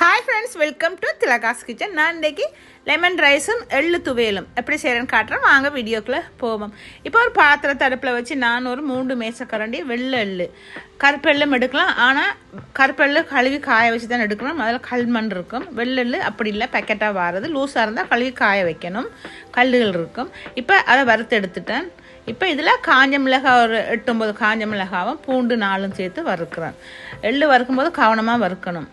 Hi friends welcome to Thilaga's kitchen நான் இன்றைக்கி lemon ரைஸும் எள்ளு துவையலும். எப்படி செய்கிறேன்னு காட்டுறேன். வாங்க வீடியோக்குள்ளே போவோம். இப்போ ஒரு பாத்திரத்தை அடுப்பில் வச்சு நான் ஒரு மூன்று மேசக்கரண்டி வெள்ளை எள்ளு. கருப்பெள்ளும் எடுக்கலாம். ஆனால் கருப்பெள்ளு கழுவி காய வச்சு தான் எடுக்கணும். அதில் கல்மண் இருக்கும். வெள்ளெள்ளு அப்படி இல்லை பேக்கெட்டாக வாரது. லூஸாக இருந்தால் கழுவி காய வைக்கணும். கல்லுகள் இருக்கும். இப்போ அதை வறுத்து எடுத்துட்டேன். இப்போ இதில் காஞ்ச மிளகாய் ஒரு எட்டு ஒம்பது காஞ்ச மிளகாவும் பூண்டு நாலும் சேர்த்து வறுக்கிறேன். எள்ளு வறுக்கும்போது கவனமாக வறுக்கணும்.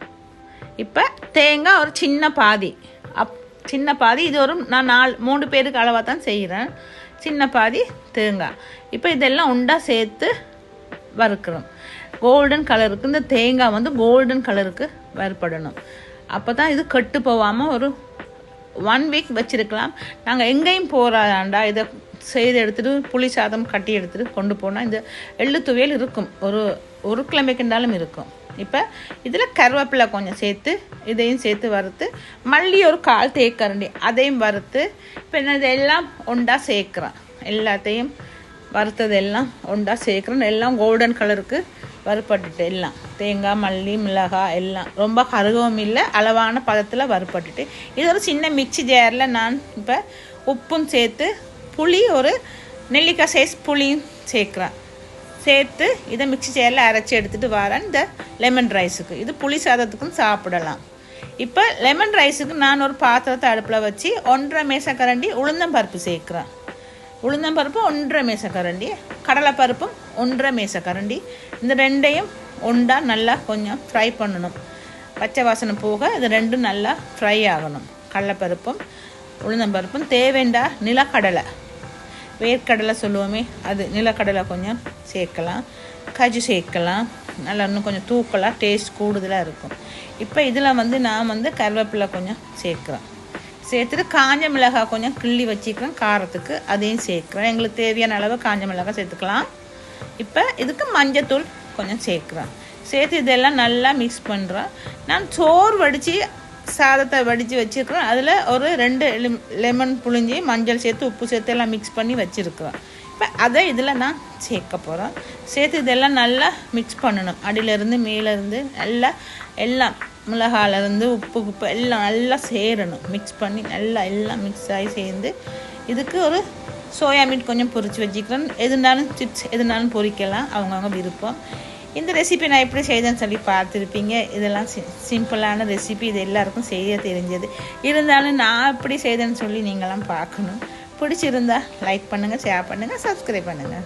இப்போ தேங்காய் ஒரு சின்ன பாதி. அப் சின்ன பாதி இது ஒரு நான் நாலு மூணு பேருக்கு அளவாக தான் செய்கிறேன் சின்ன பாதி தேங்காய் இப்போ இதெல்லாம் உண்டா சேர்த்து வறுக்கிறோம் கோல்டன் கலருக்கு இந்த தேங்காய் வந்து கோல்டன் கலருக்கு வறுப்படணும் அப்போ தான் இது கெட்டு போகாமல் ஒரு ஒன் வீக் வச்சுருக்கலாம். நாங்கள் எங்கேயும் போகிறாண்டா இதை செய்து எடுத்துகிட்டு புளி சாதம் கட்டி எடுத்துகிட்டு கொண்டு போனால் இந்த எள்ளு துவையல் இருக்கும். ஒரு ஒரு கிழமைக்குண்டாலும் இருக்கும். இப்போ இதில் கருவேப்பிலை கொஞ்சம் சேர்த்து இதையும் சேர்த்து வறுத்து மல்லி ஒரு கால் தேக்கரண்டி அதையும் வறுத்து இப்போ என்ன இதெல்லாம் ஒண்டா சேர்க்குறேன். எல்லாத்தையும் வறுத்ததெல்லாம் ஒண்டா சேர்க்குறேன். எல்லாம் கோல்டன் கலருக்கு வறுப்பட்டுட்டு எல்லாம். தேங்காய் மல்லி மிளகாய் எல்லாம். ரொம்ப கருகவும் இல்லை அளவான பதத்தில் வறுப்பட்டுட்டு இது ஒரு சின்ன மிக்சி ஜாரில் நான் இப்போ உப்பும் சேர்த்து புளி ஒரு நெல்லிக்காய் சைஸ் புளியும் சேர்க்குறேன். சேர்த்து இதை மிக்சி சேரில் அரைச்சி எடுத்துகிட்டு வரேன். இந்த லெமன் ரைஸுக்கு இது புளி சாதத்துக்கும் சாப்பிடலாம். இப்போ லெமன் ரைஸுக்கு நான் ஒரு பாத்திரத்தை அடுப்பில் வச்சு ஒன்றரை மேசக்கரண்டி உளுந்தம்பருப்பு சேர்க்குறேன். உளுந்தம்பருப்பு ஒன்றரை மேசக்கரண்டி கடலைப்பருப்பும் ஒன்றரை மேசக்கரண்டி. இந்த ரெண்டையும் ஒண்டா நல்லா கொஞ்சம் ஃப்ரை பண்ணணும். பச்சை வாசனை போக இது ரெண்டும் நல்லா ஃப்ரை ஆகணும். கடலைப்பருப்பும் உளுந்தம்பருப்பும் தேவைண்டா நிலக்கடலை. வேர்க்கடலை சொல்லுவோமே அது நிலக்கடலை கொஞ்சம் சேர்க்கலாம். கஜு சேர்க்கலாம். நல்லா இன்னும் கொஞ்சம் தூக்கலாக டேஸ்ட் கூடுதலாக இருக்கும். இப்போ இதில் வந்து நான் வந்து கருவேப்பிலை கொஞ்சம் சேர்க்குறேன். சேர்த்துட்டு காஞ்ச மிளகாய் கொஞ்சம் கிள்ளி வச்சுக்கிறேன் காரத்துக்கு. அதையும் சேர்க்குறேன். எங்களுக்கு தேவையான அளவு காஞ்ச மிளகாய் சேர்த்துக்கலாம். இப்போ இதுக்கு மஞ்சத்தூள் கொஞ்சம் சேர்க்குறேன். சேர்த்து இதெல்லாம் நல்லா மிக்ஸ் பண்ணுறேன் நான் சோறு வடித்து சாதத்தை வடித்து வச்சுருக்கிறேன் அதில் ஒரு ரெண்டு லெமன் புழிஞ்சி மஞ்சள் சேர்த்து உப்பு சேர்த்து எல்லாம் மிக்ஸ் பண்ணி வச்சுருக்கிறேன் இப்போ அதை இதில் நான் சேர்க்க போகிறோம் சேர்த்து இதெல்லாம் நல்லா மிக்ஸ் பண்ணணும். அடியிலேருந்து மேலேருந்து நல்லா எல்லாம் மிளகாலேருந்து உப்பு உப்பு எல்லாம் நல்லா சேரணும். மிக்ஸ் பண்ணி நல்லா எல்லாம் மிக்ஸ் ஆகி சேர்ந்து இதுக்கு ஒரு சோயா மீட் கொஞ்சம் பொரித்து வச்சுக்கிறேன் எதுனாலும் சிப்ஸ் எதுனாலும் பொரிக்கலாம். அவங்கவுங்க விருப்பம். இந்த ரெசிபி நான் எப்படி செய்தேன்னு சொல்லி பார்த்துருப்பீங்க. இதெல்லாம் சி சிம்பிளான ரெசிபி இது எல்லாருக்கும் செய்ய தெரிஞ்சது. இருந்தாலும் நான் எப்படி செய்தேன்னு சொல்லி நீங்களாம் பார்க்கணும். பிடிச்சிருந்தா லைக் பண்ணுங்கள் ஷேர் பண்ணுங்கள் சப்ஸ்கிரைப் பண்ணுங்கள்